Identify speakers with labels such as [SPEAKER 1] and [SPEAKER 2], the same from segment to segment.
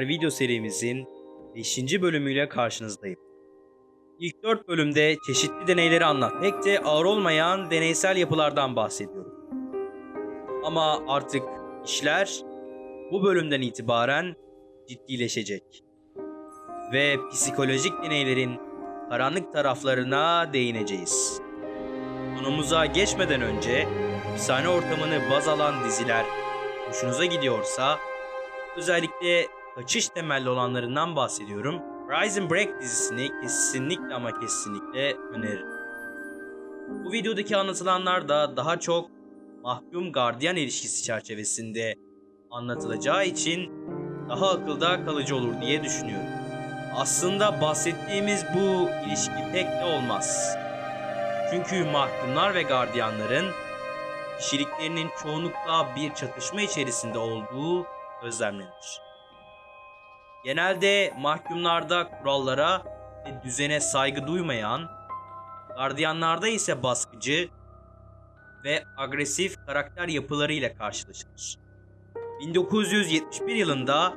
[SPEAKER 1] deneyler video serimizin 5. bölümüyle karşınızdayım. İlk 4 bölümde çeşitli deneyleri anlat. Pek ağır olmayan deneysel yapılardan bahsediyorum. Ama artık işler bu bölümden itibaren ciddileşecek. Ve psikolojik deneylerin karanlık taraflarına değineceğiz. Konumuza geçmeden önce hapishane ortamını baz alan diziler hoşunuza gidiyorsa özellikle kaçış temelli olanlarından bahsediyorum. Rise and Break dizisini kesinlikle ama kesinlikle öneririm. Bu videodaki anlatılanlar da daha çok mahkum gardiyan ilişkisi çerçevesinde anlatılacağı için daha akılda kalıcı olur diye düşünüyorum. Aslında bahsettiğimiz bu ilişki pek de olmaz. Çünkü mahkumlar ve gardiyanların kişiliklerinin çoğunlukla bir çatışma içerisinde olduğu gözlemlenir. Genelde mahkumlarda kurallara ve düzene saygı duymayan, gardiyanlarda ise baskıcı ve agresif karakter yapıları ile karşılaşılır. 1971 yılında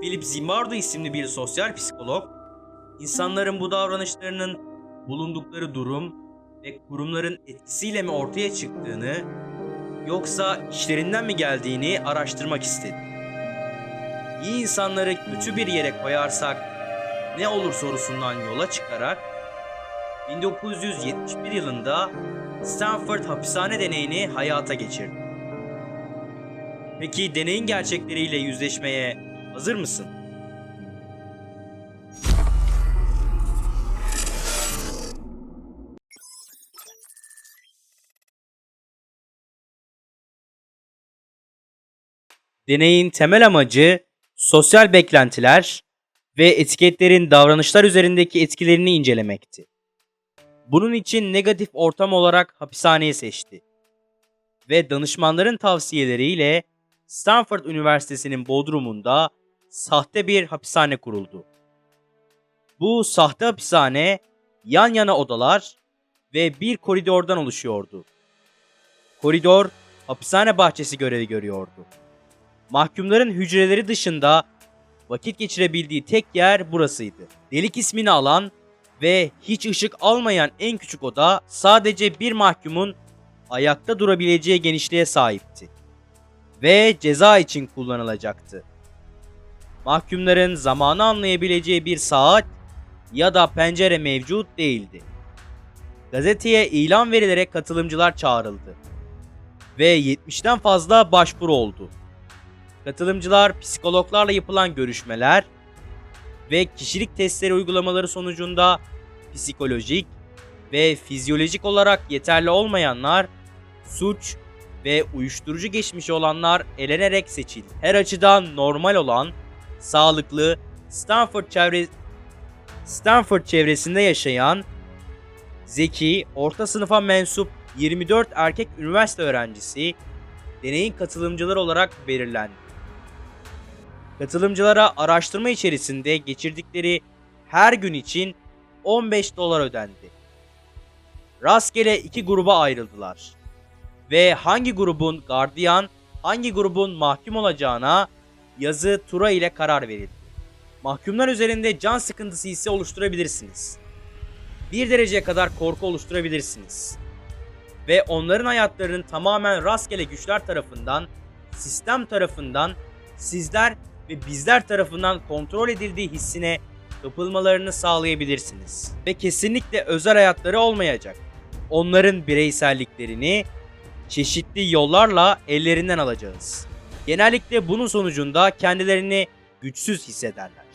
[SPEAKER 1] Philip Zimbardo isimli bir sosyal psikolog, insanların bu davranışlarının bulundukları durum ve kurumların etkisiyle mi ortaya çıktığını yoksa işlerinden mi geldiğini araştırmak istedi. İyi insanları kötü bir yere koyarsak ne olur sorusundan yola çıkarak 1971 yılında Stanford hapishane deneyini hayata geçirdi. Peki deneyin gerçekleriyle yüzleşmeye hazır mısın? Deneyin temel amacı sosyal beklentiler ve etiketlerin davranışlar üzerindeki etkilerini incelemekti. Bunun için negatif ortam olarak hapishaneyi seçti. Ve danışmanların tavsiyeleriyle Stanford Üniversitesi'nin bodrumunda sahte bir hapishane kuruldu. Bu sahte hapishane yan yana odalar ve bir koridordan oluşuyordu. Koridor hapishane bahçesi görevi görüyordu. Mahkumların hücreleri dışında vakit geçirebildiği tek yer burasıydı. Delik ismini alan ve hiç ışık almayan en küçük oda sadece bir mahkumun ayakta durabileceği genişliğe sahipti ve ceza için kullanılacaktı. Mahkumların zamanı anlayabileceği bir saat ya da pencere mevcut değildi. Gazeteye ilan verilerek katılımcılar çağrıldı ve 70'ten fazla başvuru oldu. Katılımcılar psikologlarla yapılan görüşmeler ve kişilik testleri uygulamaları sonucunda psikolojik ve fizyolojik olarak yeterli olmayanlar suç ve uyuşturucu geçmişi olanlar elenerek seçildi. Her açıdan normal olan, sağlıklı, Stanford çevre Stanford çevresinde yaşayan zeki, orta sınıfa mensup 24 erkek üniversite öğrencisi deneyin katılımcıları olarak belirlendi. Katılımcılara araştırma içerisinde geçirdikleri her gün için 15 dolar ödendi. Rastgele iki gruba ayrıldılar. Ve hangi grubun gardiyan, hangi grubun mahkum olacağına yazı tura ile karar verildi. Mahkumlar üzerinde can sıkıntısı hissi oluşturabilirsiniz. Bir dereceye kadar korku oluşturabilirsiniz. Ve onların hayatlarının tamamen rastgele güçler tarafından, sistem tarafından, sizler ve bizler tarafından kontrol edildiği hissine kapılmalarını sağlayabilirsiniz. Ve kesinlikle özel hayatları olmayacak. Onların bireyselliklerini çeşitli yollarla ellerinden alacağız. Genellikle bunun sonucunda kendilerini güçsüz hissederler.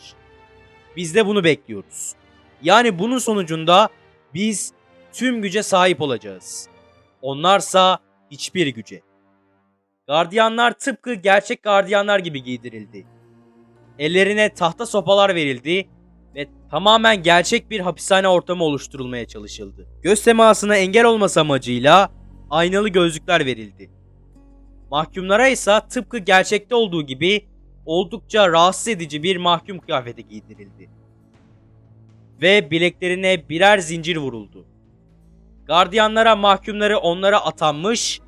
[SPEAKER 1] Biz de bunu bekliyoruz. Yani bunun sonucunda biz tüm güce sahip olacağız. Onlarsa hiçbir güce. Gardiyanlar tıpkı gerçek gardiyanlar gibi giydirildi. Ellerine tahta sopalar verildi ve tamamen gerçek bir hapishane ortamı oluşturulmaya çalışıldı. Göz temasına engel olması amacıyla aynalı gözlükler verildi. Mahkumlara ise tıpkı gerçekte olduğu gibi oldukça rahatsız edici bir mahkum kıyafeti giydirildi. Ve bileklerine birer zincir vuruldu. Gardiyanlara mahkumları onlara atanmış,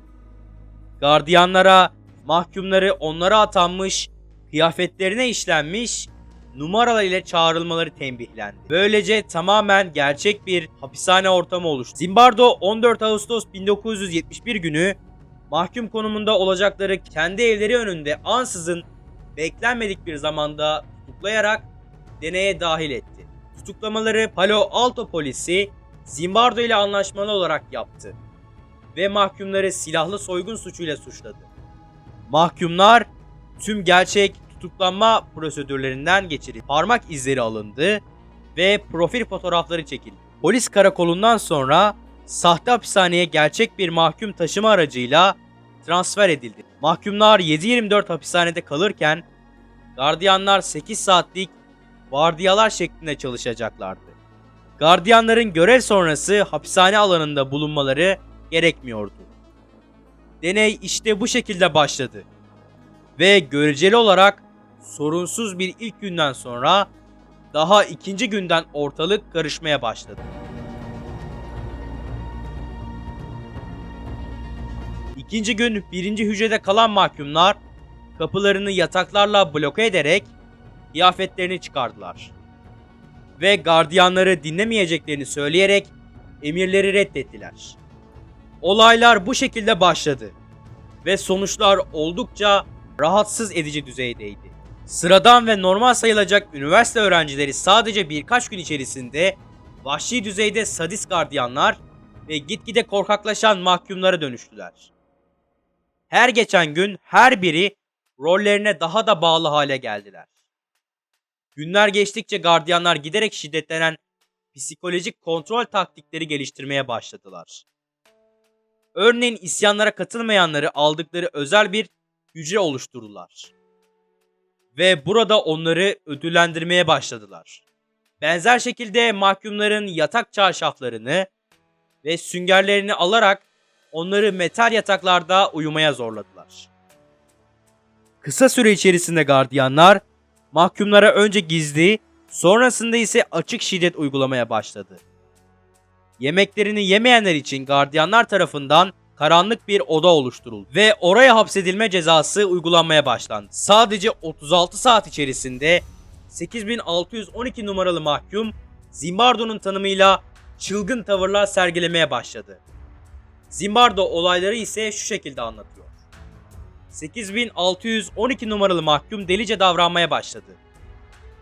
[SPEAKER 1] gardiyanlara mahkumları onlara atanmış kıyafetlerine işlenmiş numaralar ile çağrılmaları tembihlendi. Böylece tamamen gerçek bir hapishane ortamı oluştu. Zimbardo 14 Ağustos 1971 günü mahkum konumunda olacakları kendi evleri önünde ansızın beklenmedik bir zamanda tutuklayarak deneye dahil etti. Tutuklamaları Palo Alto polisi Zimbardo ile anlaşmalı olarak yaptı ve mahkumları silahlı soygun suçuyla suçladı. Mahkumlar tüm gerçek tutuklanma prosedürlerinden geçirildi. Parmak izleri alındı ve profil fotoğrafları çekildi. Polis karakolundan sonra sahte hapishaneye gerçek bir mahkum taşıma aracıyla transfer edildi. Mahkumlar 7-24 hapishanede kalırken gardiyanlar 8 saatlik vardiyalar şeklinde çalışacaklardı. Gardiyanların görev sonrası hapishane alanında bulunmaları gerekmiyordu. Deney işte bu şekilde başladı. Ve göreceli olarak sorunsuz bir ilk günden sonra daha ikinci günden ortalık karışmaya başladı. İkinci gün birinci hücrede kalan mahkumlar kapılarını yataklarla bloke ederek kıyafetlerini çıkardılar. Ve gardiyanları dinlemeyeceklerini söyleyerek emirleri reddettiler. Olaylar bu şekilde başladı ve sonuçlar oldukça rahatsız edici düzeydeydi. Sıradan ve normal sayılacak üniversite öğrencileri sadece birkaç gün içerisinde vahşi düzeyde sadist gardiyanlar ve gitgide korkaklaşan mahkumlara dönüştüler. Her geçen gün her biri rollerine daha da bağlı hale geldiler. Günler geçtikçe gardiyanlar giderek şiddetlenen psikolojik kontrol taktikleri geliştirmeye başladılar. Örneğin isyanlara katılmayanları aldıkları özel bir hücre oluşturdular. Ve burada onları ödüllendirmeye başladılar. Benzer şekilde mahkumların yatak çarşaflarını ve süngerlerini alarak onları metal yataklarda uyumaya zorladılar. Kısa süre içerisinde gardiyanlar mahkumlara önce gizli, sonrasında ise açık şiddet uygulamaya başladı. Yemeklerini yemeyenler için gardiyanlar tarafından karanlık bir oda oluşturuldu ve oraya hapsedilme cezası uygulanmaya başlandı. Sadece 36 saat içerisinde 8612 numaralı mahkum Zimbardo'nun tanımıyla çılgın tavırlar sergilemeye başladı. Zimbardo olayları ise şu şekilde anlatıyor. 8612 numaralı mahkum delice davranmaya başladı.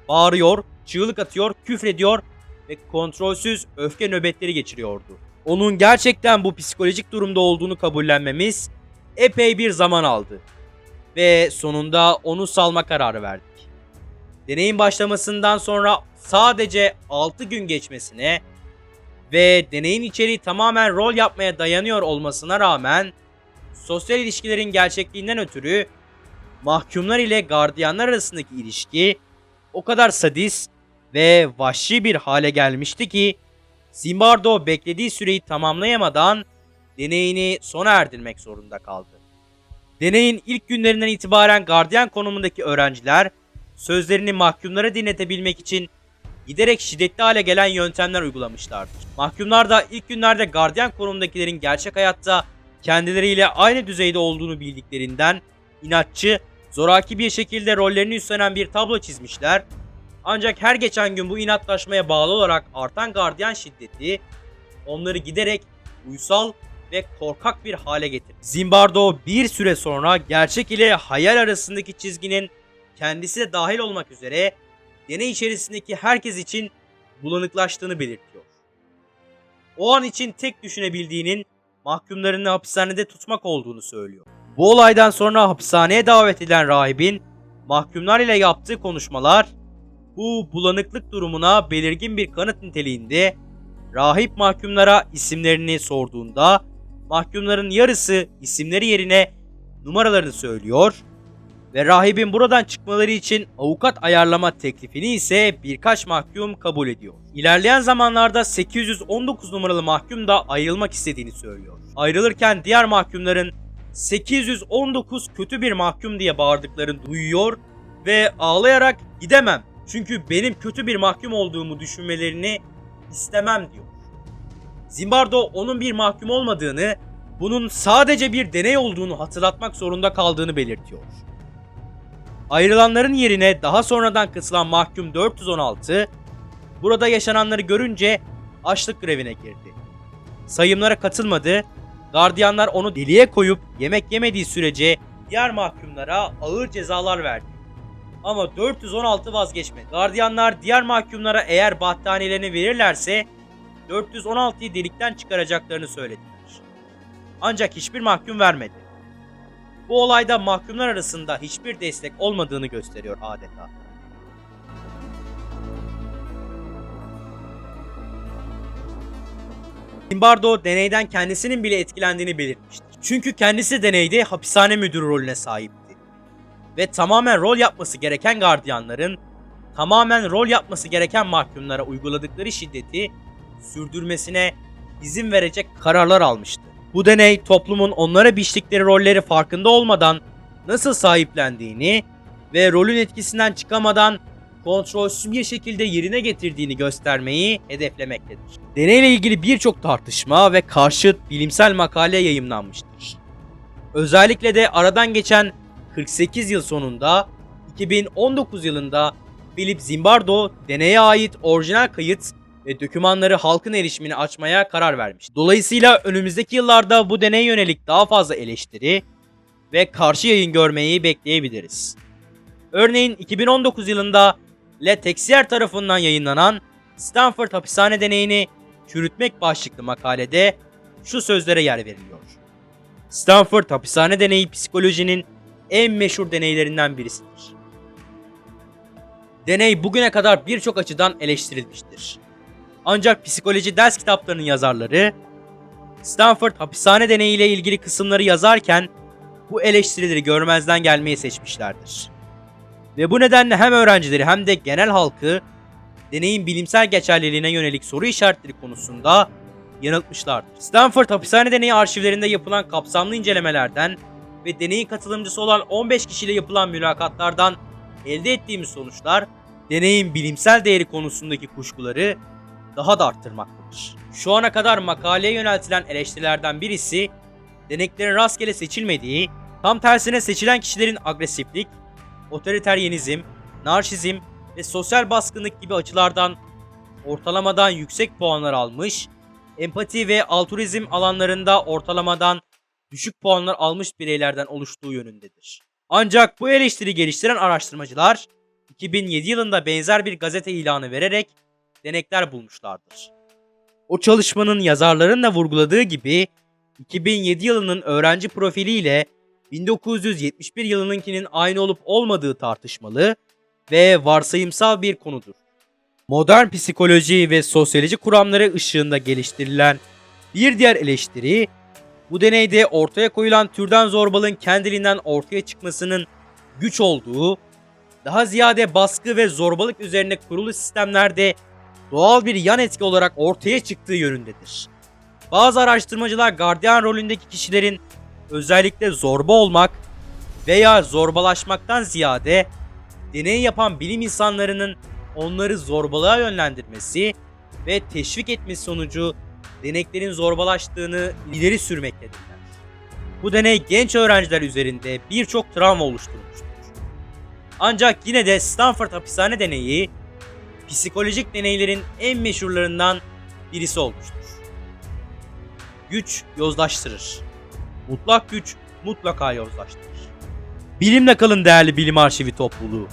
[SPEAKER 1] Bağırıyor, çığlık atıyor, küfrediyor ve kontrolsüz öfke nöbetleri geçiriyordu. Onun gerçekten bu psikolojik durumda olduğunu kabullenmemiz epey bir zaman aldı. Ve sonunda onu salma kararı verdik. Deneyin başlamasından sonra sadece 6 gün geçmesine ve deneyin içeriği tamamen rol yapmaya dayanıyor olmasına rağmen sosyal ilişkilerin gerçekliğinden ötürü mahkumlar ile gardiyanlar arasındaki ilişki o kadar sadist ve vahşi bir hale gelmişti ki Zimbardo beklediği süreyi tamamlayamadan deneyini sona erdirmek zorunda kaldı. Deneyin ilk günlerinden itibaren gardiyan konumundaki öğrenciler sözlerini mahkumlara dinletebilmek için giderek şiddetli hale gelen yöntemler uygulamışlardır. Mahkumlar da ilk günlerde gardiyan konumundakilerin gerçek hayatta kendileriyle aynı düzeyde olduğunu bildiklerinden inatçı, zoraki bir şekilde rollerini üstlenen bir tablo çizmişler. Ancak her geçen gün bu inatlaşmaya bağlı olarak artan gardiyan şiddeti onları giderek uysal ve korkak bir hale getirdi. Zimbardo bir süre sonra gerçek ile hayal arasındaki çizginin kendisi de dahil olmak üzere deney içerisindeki herkes için bulanıklaştığını belirtiyor. O an için tek düşünebildiğinin mahkumlarını hapishanede tutmak olduğunu söylüyor. Bu olaydan sonra hapishaneye davet edilen rahibin mahkumlar ile yaptığı konuşmalar bu bulanıklık durumuna belirgin bir kanıt niteliğinde rahip mahkumlara isimlerini sorduğunda mahkumların yarısı isimleri yerine numaralarını söylüyor ve rahibin buradan çıkmaları için avukat ayarlama teklifini ise birkaç mahkum kabul ediyor. İlerleyen zamanlarda 819 numaralı mahkum da ayrılmak istediğini söylüyor. Ayrılırken diğer mahkumların 819 kötü bir mahkum diye bağırdıklarını duyuyor ve ağlayarak gidemem çünkü benim kötü bir mahkum olduğumu düşünmelerini istemem diyor. Zimbardo onun bir mahkum olmadığını, bunun sadece bir deney olduğunu hatırlatmak zorunda kaldığını belirtiyor. Ayrılanların yerine daha sonradan kısılan mahkum 416, burada yaşananları görünce açlık grevine girdi. Sayımlara katılmadı, gardiyanlar onu deliye koyup yemek yemediği sürece diğer mahkumlara ağır cezalar verdi. Ama 416 vazgeçmedi. Gardiyanlar diğer mahkumlara eğer battaniyelerini verirlerse 416'yı delikten çıkaracaklarını söylediler. Ancak hiçbir mahkum vermedi. Bu olayda mahkumlar arasında hiçbir destek olmadığını gösteriyor adeta. Zimbardo deneyden kendisinin bile etkilendiğini belirtmiştir. Çünkü kendisi deneyde hapishane müdürü rolüne sahipti. Ve tamamen rol yapması gereken gardiyanların tamamen rol yapması gereken mahkumlara uyguladıkları şiddeti sürdürmesine izin verecek kararlar almıştı. Bu deney toplumun onlara biçtikleri rolleri farkında olmadan nasıl sahiplendiğini ve rolün etkisinden çıkamadan kontrolsüz bir şekilde yerine getirdiğini göstermeyi hedeflemektedir. Deneyle ilgili birçok tartışma ve karşıt bilimsel makale yayımlanmıştır. Özellikle de aradan geçen 48 yıl sonunda 2019 yılında Philip Zimbardo deneye ait orijinal kayıt ve dokümanları halkın erişimine açmaya karar vermiş. Dolayısıyla önümüzdeki yıllarda bu deneye yönelik daha fazla eleştiri ve karşı yayın görmeyi bekleyebiliriz. Örneğin 2019 yılında Le Texier tarafından yayınlanan Stanford hapishane deneyini çürütmek başlıklı makalede şu sözlere yer veriliyor. Stanford hapishane deneyi psikolojinin en meşhur deneylerinden birisidir. Deney bugüne kadar birçok açıdan eleştirilmiştir. Ancak psikoloji ders kitaplarının yazarları Stanford hapishane deneyi ile ilgili kısımları yazarken bu eleştirileri görmezden gelmeyi seçmişlerdir. Ve bu nedenle hem öğrencileri hem de genel halkı deneyin bilimsel geçerliliğine yönelik soru işaretleri konusunda yanıltmışlardır. Stanford hapishane deneyi arşivlerinde yapılan kapsamlı incelemelerden ve deneyin katılımcısı olan 15 kişiyle yapılan mülakatlardan elde ettiğimiz sonuçlar deneyin bilimsel değeri konusundaki kuşkuları daha da arttırmaktadır. Şu ana kadar makaleye yöneltilen eleştirilerden birisi deneklerin rastgele seçilmediği, tam tersine seçilen kişilerin agresiflik, otoriteryenizm, narşizm ve sosyal baskınlık gibi açılardan ortalamadan yüksek puanlar almış, empati ve altruizm alanlarında ortalamadan düşük puanlar almış bireylerden oluştuğu yönündedir. Ancak bu eleştiri geliştiren araştırmacılar 2007 yılında benzer bir gazete ilanı vererek denekler bulmuşlardır. O çalışmanın yazarların da vurguladığı gibi 2007 yılının öğrenci profiliyle 1971 yılınınkinin aynı olup olmadığı tartışmalı ve varsayımsal bir konudur. Modern psikoloji ve sosyoloji kuramları ışığında geliştirilen bir diğer eleştiri bu deneyde ortaya koyulan türden zorbalığın kendiliğinden ortaya çıkmasının güç olduğu, daha ziyade baskı ve zorbalık üzerine kurulu sistemlerde doğal bir yan etki olarak ortaya çıktığı yönündedir. Bazı araştırmacılar gardiyan rolündeki kişilerin özellikle zorba olmak veya zorbalaşmaktan ziyade deney yapan bilim insanlarının onları zorbalığa yönlendirmesi ve teşvik etmesi sonucu deneklerin zorbalaştığını ileri sürmektedirler. Bu deney genç öğrenciler üzerinde birçok travma oluşturmuştur. Ancak yine de Stanford hapishane deneyi psikolojik deneylerin en meşhurlarından birisi olmuştur. Güç yozlaştırır. Mutlak güç mutlaka yozlaştırır. Bilimle kalın değerli bilim arşivi topluluğu.